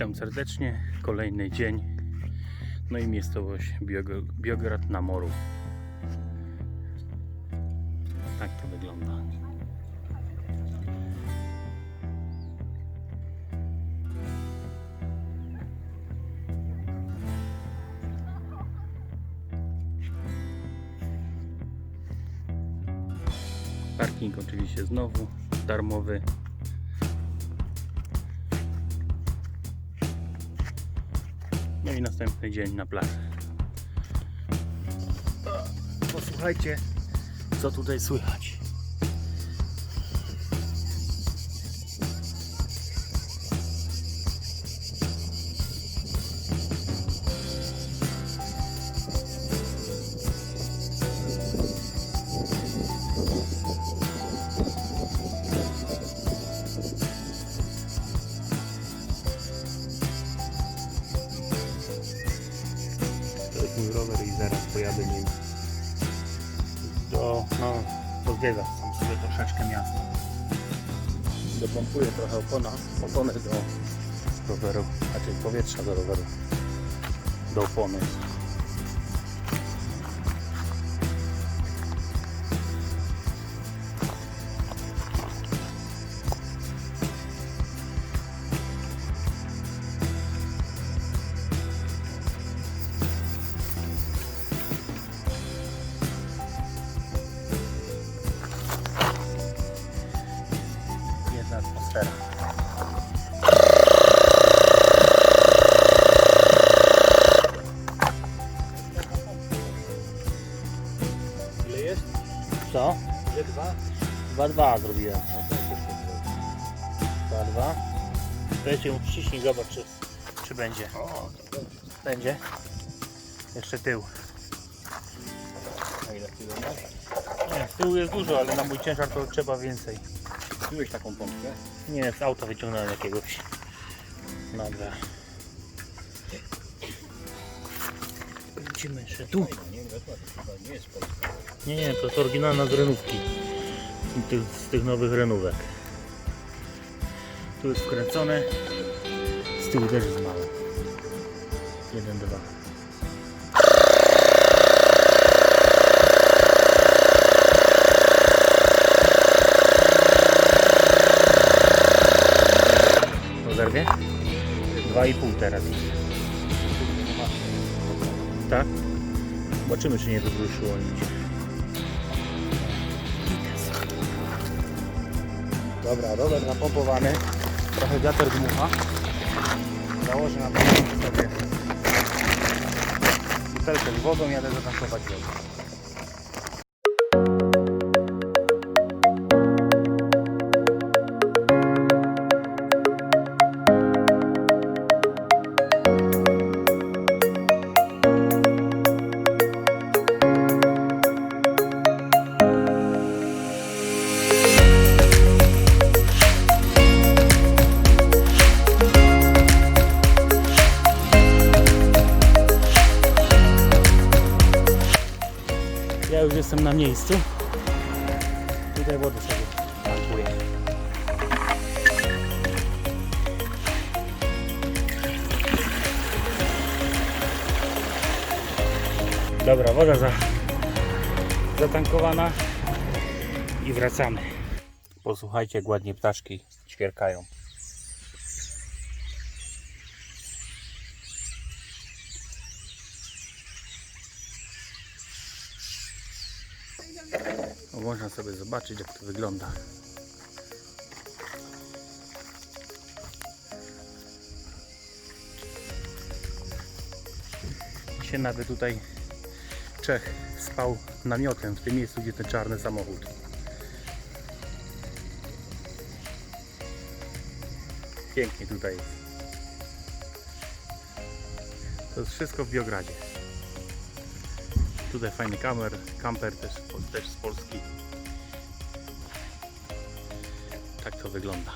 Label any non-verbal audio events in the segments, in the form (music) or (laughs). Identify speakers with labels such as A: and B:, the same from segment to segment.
A: Witam serdecznie. Kolejny dzień. No i miejscowość Biograd na Moru. Tak to wygląda. Parking oczywiście znowu darmowy. I następny dzień na plaży. Posłuchajcie, co tutaj słychać. Dopompuję trochę opona, opony do roweru, znaczy powietrza do roweru, do opony. 2-2 zrobiłem.
B: No to jest jeszcze
A: 2-2. Weźcie mu przyciśnij, zobacz czy, czy będzie. Będzie. Jeszcze tył.
B: a ile kilo?
A: Nie, z tyłu jest dużo, ale na mój ciężar to trzeba więcej.
B: Kupiłeś taką pompkę?
A: Nie, z auta wyciągnąłem jakiegoś. Dobra. Widzimy jeszcze tu.
B: Nie? Nie
A: to jest oryginalna z renówki. Z tych, nowych renówek. Tu jest wkręcone. Z tyłu też jest małe. Jeden, dwa. Zerwie? Dwa i pół teraz. Tak? Zobaczymy, czy nie wywróciło nic. Dobra, rower napompowany. Trochę wiatr dmucha. Założę na początku sobie butelkę z wodą, jadę zatankować wodę. Ja już jestem na miejscu. Tutaj wodę sobie tankuję. Dobra, woda za, zatankowana i wracamy. Posłuchajcie, jak ładnie ptaszki ćwierkają. Można sobie zobaczyć jak to wygląda. Się nawet tutaj Czech spał namiotem w tym miejscu, gdzie ten czarny samochód. Pięknie tutaj jest. To jest wszystko w Biogradzie. Tutaj fajny kamer, kamper też, też z Polski. Tak to wygląda.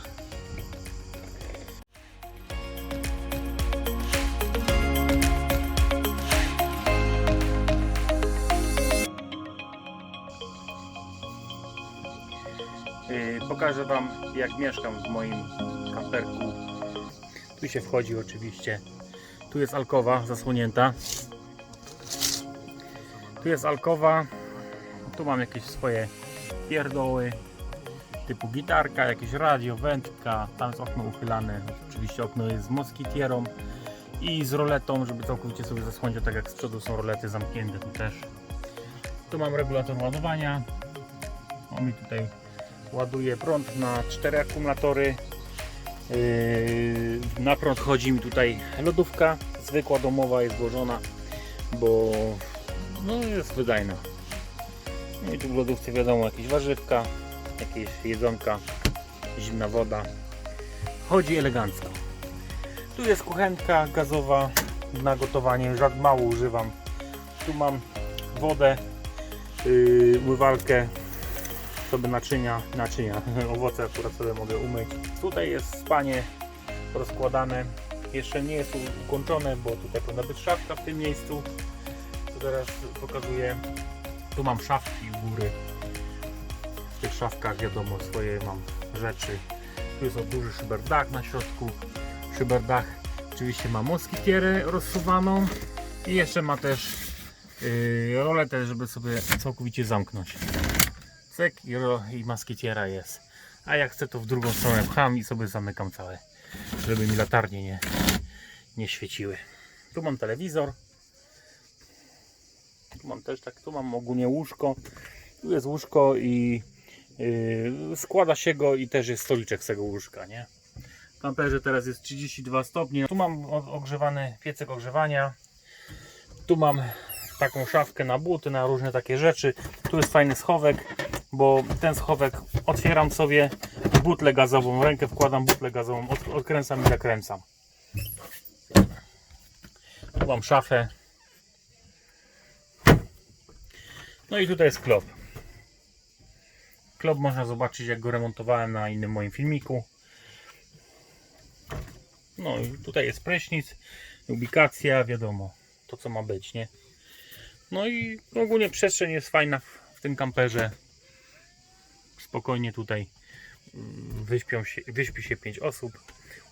A: Yy, Pokażę Wam jak mieszkam w moim kamperku. Tu Tu się wchodzi oczywiście. Tu jest alkowa zasłonięta. Tu jest alkowa. Tu mam jakieś swoje pierdoły. Typu gitarka, jakieś radio, wędka. Tam jest okno uchylane. Oczywiście okno jest z moskitierą i z roletą, żeby całkowicie sobie zasłonić, tak jak z przodu są rolety zamknięte tu też. Tu mam regulator ładowania. On mi tutaj ładuje prąd na cztery akumulatory. Yy, na prąd chodzi mi tutaj lodówka, zwykła domowa jest włożona, bo no, jest wydajna. No i tu w lodówce wiadomo jakieś warzywka, jakieś jedzonka, zimna woda. Chodzi elegancko. Tu jest kuchenka gazowa na gotowanie, żad mało używam. Tu mam wodę, yy, sobie naczynia, naczynia, (laughs) owoce akurat sobie mogę umyć. Tutaj jest spanie rozkładane. Jeszcze nie jest ukończone, bo tutaj powinna być szafka w tym miejscu. Teraz pokazuję. Tu mam szafki u góry. W tych szafkach wiadomo swoje mam rzeczy. Tu jest o duży szyberdach na środku. Szyberdach oczywiście ma moskitierę rozsuwaną i jeszcze ma też yy, żeby sobie całkowicie zamknąć. Cyk i, ro, i maskitiera jest. A jak chcę to w drugą stronę pcham i sobie zamykam całe, żeby mi latarnie nie, nie świeciły. Tu mam telewizor. Tu mam też tak, tu mam ogólnie łóżko. Tu jest łóżko i yy, składa się go i też jest stoliczek z tego łóżka, nie? W kamperze teraz jest 32 stopnie. Tu mam ogrzewany piecek ogrzewania. Tu mam taką szafkę na buty, na różne takie rzeczy. Tu jest fajny schowek, bo ten schowek otwieram sobie butlę gazową, rękę wkładam butlę gazową, od, odkręcam i zakręcam. Tu mam szafę. No i tutaj jest klop. Klop można zobaczyć jak go remontowałem na innym moim filmiku. No i tutaj jest prysznic, ubikacja, wiadomo, to co ma być, nie? No i ogólnie przestrzeń jest fajna w, tym kamperze. Spokojnie tutaj mm, wyśpią się, wyśpi się 5 osób.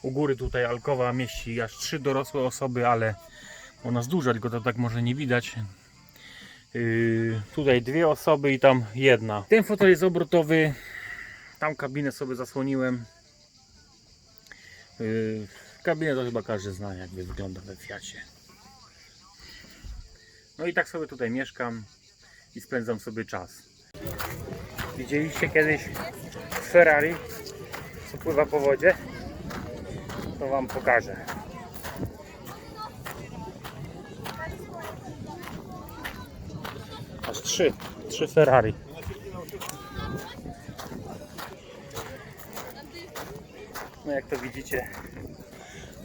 A: U góry tutaj alkowa mieści aż 3 dorosłe osoby, ale ona jest duża, tylko to tak może nie widać. Yy, tutaj dwie osoby i tam jedna. Ten fotel jest obrotowy. Tam kabinę sobie zasłoniłem. Yy, kabinę to chyba każdy zna, jakby wygląda we Fiacie. No i tak sobie tutaj mieszkam i spędzam sobie czas. Widzieliście kiedyś Ferrari, co pływa po wodzie? To Wam pokażę. Aż trzy, trzy Ferrari. No jak to widzicie,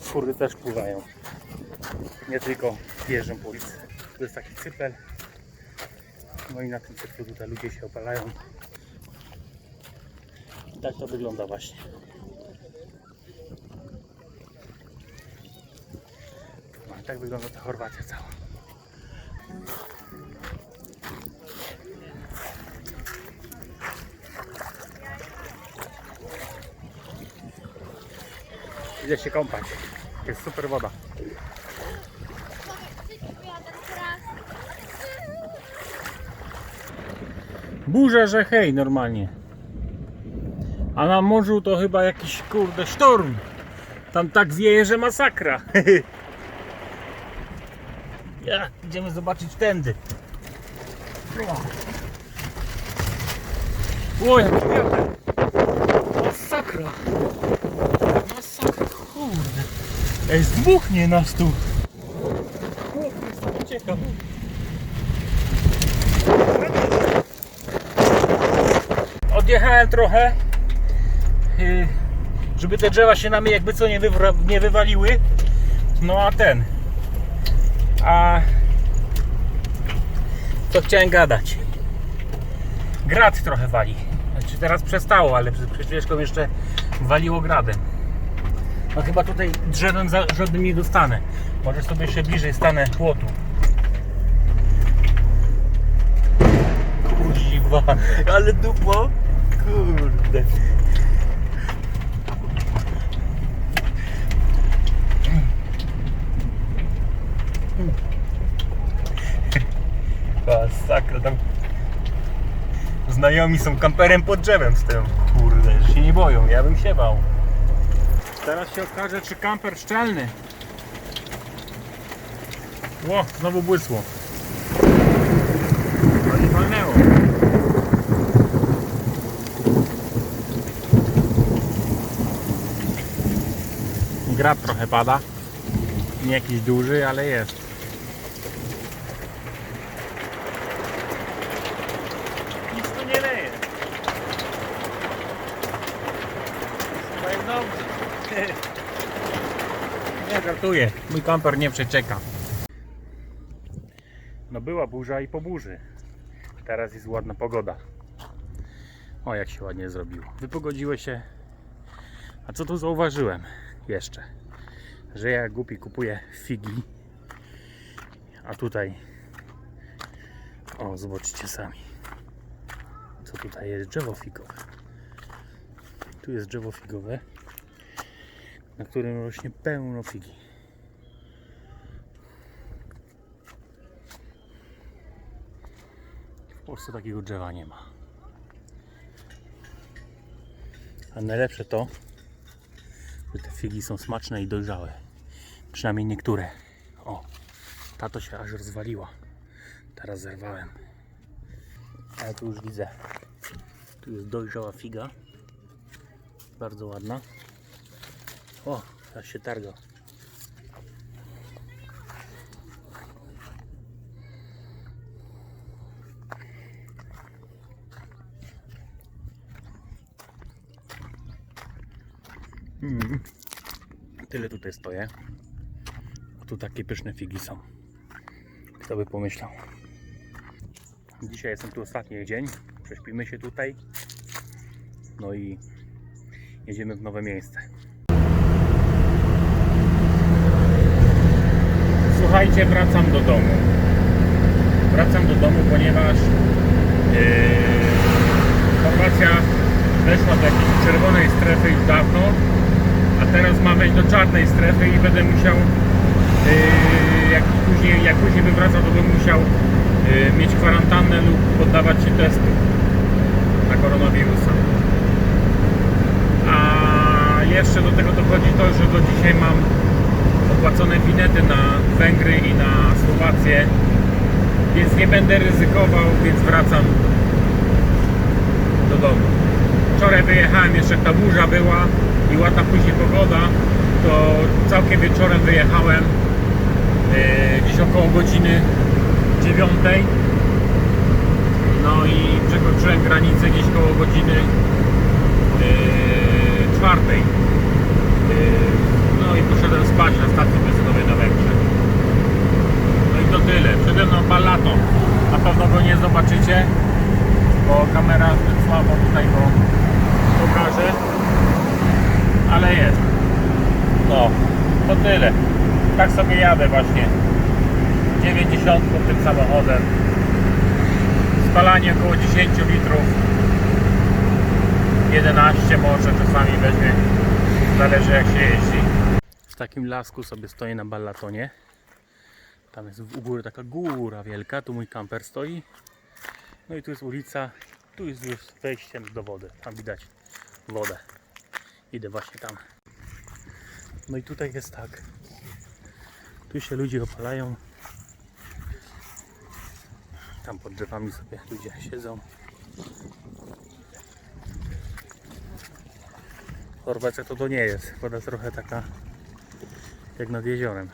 A: fury też pływają. Nie tylko jeżdżą po ulicy. To jest taki cypel. No i na tym cyplu tutaj ludzie się opalają. I tak to wygląda właśnie. No i tak wygląda ta Chorwacja cała. Idę się kąpać. Jest super woda. Burza, że hej, normalnie. A na morzu to chyba jakiś kurde sztorm. Tam tak wieje, że masakra. (laughs) ja, idziemy zobaczyć tędy. O, jaki. Masakra. Ej, zdmuchnie nas tu. Kurde, uciekam. Odjechałem trochę, yy, żeby te drzewa się na mnie jakby co nie, nie wywaliły. No a ten. A co chciałem gadać? Grad trochę wali. Znaczy teraz przestało, ale przed chwileczką jeszcze waliło gradem. No chyba tutaj drzewem za żadnym nie dostanę. Może sobie jeszcze bliżej stanę płotu. Kurwa, ale dupo. Kurde. Masakra, tam znajomi są kamperem pod drzewem z tym. Kurde, że się nie boją, ja bym się bał. Teraz się okaże, czy kamper szczelny. Ło, znowu błysło. No i walnęło. Grab trochę pada. Nie jakiś duży, ale jest. Nic tu nie leje. Chyba jest dobrze. Nie żartuję. Mój kamper nie przeczeka. No była burza i po burzy. Teraz jest ładna pogoda. O jak się ładnie zrobiło. Wypogodziło się. A co tu zauważyłem jeszcze? Że ja głupi kupuję figi. A tutaj o zobaczycie sami. Co tutaj jest drzewo figowe. Tu jest drzewo figowe, na którym rośnie pełno figi. W Polsce takiego drzewa nie ma. A najlepsze to, że te figi są smaczne i dojrzałe. Przynajmniej niektóre. O, ta to się aż rozwaliła. Teraz zerwałem. Ale tu już widzę. Tu jest dojrzała figa. Bardzo ładna. O, teraz się targa. Mm. Tyle tutaj stoję. A tu takie pyszne figi są. Kto by pomyślał. Dzisiaj jestem tu ostatni dzień. Prześpimy się tutaj. No i jedziemy w nowe miejsce. Słuchajcie, wracam do domu. Wracam do domu, ponieważ yy, Chorwacja weszła do jakiejś czerwonej strefy już dawno, a teraz ma wejść do czarnej strefy i będę musiał, yy, jak, później, jak później bym wracał, to bym musiał yy, mieć kwarantannę lub poddawać się testu na koronawirusa. A jeszcze do tego dochodzi to, że do dzisiaj mam opłacone winety na Węgry i na Słowację, więc nie będę ryzykował, więc wracam do domu. Wczoraj wyjechałem, jeszcze ta burza była i ładna później pogoda, to całkiem wieczorem wyjechałem yy, gdzieś około godziny 9. No i przekroczyłem granicę gdzieś koło godziny 4. Yy, no i poszedłem spać na stacji benzynowej na Węgrzech. No i to tyle. Przede mną. Na pewno go nie zobaczycie, bo kamera zbyt słabo tutaj go pokaże. Ale jest. No, to tyle. Tak sobie jadę właśnie. 90 tym samochodem. Spalanie około 10 litrów. 11 może czasami weźmie. Zależy jak się jeździ. Takim lasku sobie stoję na ballatonie. Tam jest u góry taka góra wielka. Tu mój kamper stoi. No i tu jest ulica. Tu jest już wejściem do wody. Tam widać wodę. Idę właśnie tam. No i tutaj jest tak. Tu się ludzie opalają. Tam pod drzewami sobie ludzie siedzą. Chorwacja to to nie jest. Woda trochę taka jak nad jeziorem.